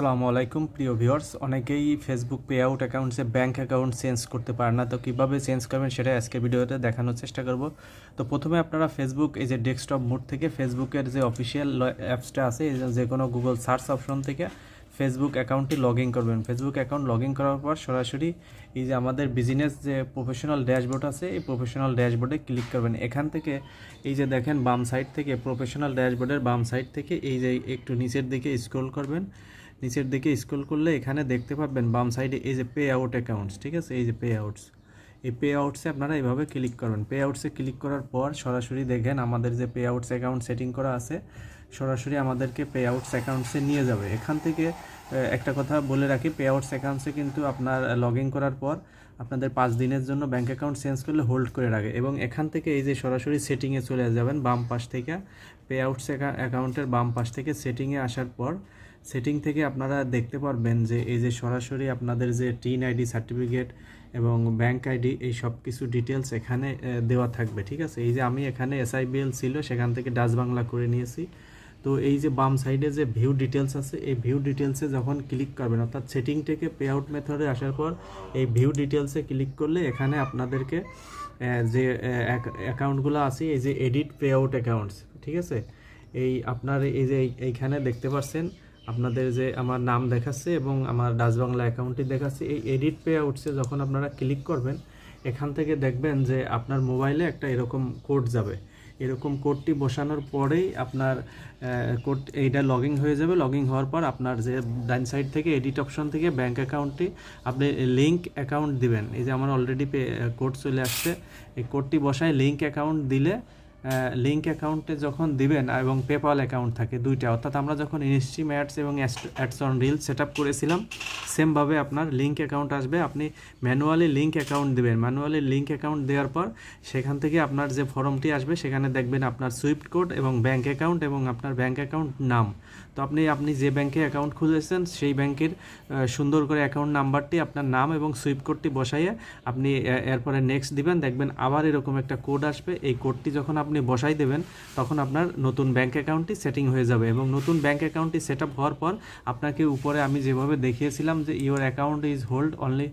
আসসালামু আলাইকুম, প্রিয় ভিউয়ার্স। অনেকেই ফেসবুক পে আউট অ্যাকাউন্টসে ব্যাঙ্ক অ্যাকাউন্ট চেঞ্জ করতে পারে না। তো কীভাবে চেঞ্জ করবেন সেটা আজকে ভিডিওতে দেখানোর চেষ্টা করব। তো প্রথমে আপনারা ফেসবুক এই যে ডেস্কটপ মোড থেকে ফেসবুকের যে অফিসিয়াল অ্যাপসটা আছে যে- যে কোনো গুগল সার্চ অপশন থেকে ফেসবুক অ্যাকাউন্টটি লগ ইন করবেন। ফেসবুক অ্যাকাউন্ট লগ ইন করার পর সরাসরি এই যে আমাদের বিজনেস যে প্রফেশনাল ড্যাশবোর্ড আছে, এই প্রফেশনাল ড্যাশবোর্ডে ক্লিক করবেন। এখান থেকে এই যে দেখেন বাম সাইড থেকে প্রফেশনাল ড্যাশবোর্ডের বাম সাইড থেকে এই যে একটু নিচের দিকে স্ক্রোল করবেন। নিচের দিকে স্ক্রোল করলে এখানে দেখতে পাবেন বাম সাইডে এই যে পে আউট অ্যাকাউন্টস ঠিক আছে? এই যে পে আউটস এই পে আউটসে আপনারা এইভাবে ক্লিক করবেন পে আউটসে ক্লিক করার পর সরাসরি দেখেন আমাদের যে পে আউটস অ্যাকাউন্ট সেটিং করা আছে, সরাসরি আমাদেরকে পে আউটস অ্যাকাউন্টসে নিয়ে যাবে। এখান থেকে একটা কথা বলে রাখি পে আউটস অ্যাকাউন্টসে কিন্তু আপনার লগ ইন করার পর আপনাদের পাঁচ দিনের জন্য ব্যাঙ্ক অ্যাকাউন্ট চেঞ্জ করলে হোল্ড করে রাখে এবং এখান থেকে এই যে সরাসরি সেটিংয়ে চলে যাবেন বাম পাশ থেকে পে আউটস অ্যাকাউন্টের বাম পাশ থেকে সেটিংয়ে আসার পর সেটিং থেকে আপনারা দেখতে পারবেন যে এই যে সরাসরি আপনাদের যে টিন আইডি সার্টিফিকেট এবং ব্যাংক আইডি, এই সব কিছু ডিটেলস এখানে দেওয়া থাকবে, ঠিক আছে? এই যে আমি এখানে এসআইবিএল ছিল, সেখান থেকে ডাচ বাংলা করে নিয়েছি। তো এই যে বাম সাইডে যে ভিউ ডিটেলস আছে, এই ভিউ ডিটেলসে যখন ক্লিক করবেন, অর্থাৎ সেটিং থেকে পে আউট মেথডে আসার পর, এই ভিউ ডিটেলসে ক্লিক করলে এখানে আপনাদেরকে যে অ্যাকাউন্টগুলো আছে, এই যে এডিট পে আউট অ্যাকাউন্টস ঠিক আছে? এই আপনার এই যে এই- এইখানে দেখতে পাচ্ছেন আপনাদের যে আমার নাম দেখাচ্ছে এবং আমার ডাচ বাংলা অ্যাকাউন্টটি দেখাচ্ছে, এই এডিট পে আউটসে যখন আপনারা ক্লিক করবেন, এখান থেকে দেখবেন যে আপনার মোবাইলে একটা এরকম কোড যাবে। এরকম কোডটি বসানোর পরেই আপনার কোড এইটা লগইন হয়ে যাবে। লগইন হওয়ার পর আপনার যে ডাইন সাইড থেকে এডিট অপশন থেকে ব্যাঙ্ক অ্যাকাউন্টটি আপনি লিঙ্ক অ্যাকাউন্ট দিবেন। এই যে আমার অলরেডি পে কোড চলে আসছে। এই কোডটি বসায় লিঙ্ক অ্যাকাউন্ট দিলে লিঙ্ক অ্যাকাউন্টে যখন দিবেন এবং পেপাল অ্যাকাউন্ট থাকে দুইটা, অর্থাৎ আমরা যখন ইনস্ট্রিম অ্যাডস এবং ads on reel set up করেছিলাম সেমভাবে আপনার লিঙ্ক অ্যাকাউন্ট আসবে। আপনি ম্যানুয়ালি লিঙ্ক অ্যাকাউন্ট দেবেন। ম্যানুয়ালি লিঙ্ক অ্যাকাউন্ট দেওয়ার পর সেখান থেকে আপনার যে ফর্মটি আসবে, সেখানে দেখবেন আপনার সুইফট কোড এবং ব্যাঙ্ক অ্যাকাউন্ট এবং আপনার ব্যাঙ্ক অ্যাকাউন্ট নাম। তো আপনি আপনি যে ব্যাঙ্কে অ্যাকাউন্ট খুলেছেন, সেই ব্যাংকের সুন্দর করে অ্যাকাউন্ট নাম্বারটি আপনার নাম এবং সুইফট কোডটি বসাইয়ে আপনি এরপরে নেক্সট দিবেন। দেখবেন আবার এরকম একটা কোড আসবে। এই কোডটি যখন আপনি বসাই দেবেন, তখন আপনার নতুন ব্যাঙ্ক অ্যাকাউন্টটি সেটিং হয়ে যাবে এবং নতুন ব্যাঙ্ক অ্যাকাউন্টটি সেট আপ হওয়ার পর আপনাকে উপরে আমি যেভাবে দেখিয়েছিলাম যে your account is hold only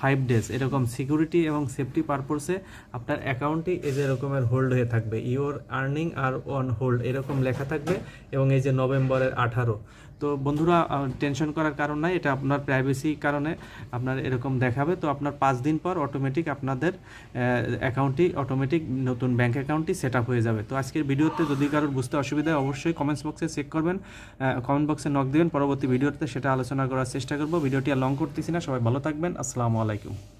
five days এরকম সিকিউরিটি এবং সেফটি পারপোসে আপনার অ্যাকাউন্টটি এই যে এরকমের হোল্ড হয়ে থাকবে। Your earning are on hold এরকম লেখা থাকবে এবং এই যে নভেম্বরের আঠারো। তো বন্ধুরা টেনশন করার কারণ নাই, এটা আপনার প্রাইভেসি কারণে আপনার এরকম দেখাবে। তো আপনার পাঁচ দিন পর অটোমেটিক আপনাদের অ্যাকাউন্টটি অটোমেটিক নতুন ব্যাংক অ্যাকাউন্টটি সেট আপ হয়ে যাবে। তো আজকের ভিডিওতে যদি কারোর বুঝতে অসুবিধা হয়, অবশ্যই কমেন্টস বক্সে চেক করবেন কমেন্ট বক্সে নক দেবেন, পরবর্তী ভিডিওতে সেটা আলোচনা করার চেষ্টা করব। ভিডিওটি আর লং করতেছি না, সবাই ভালো থাকবেন, আসসালামু আলাইকুম।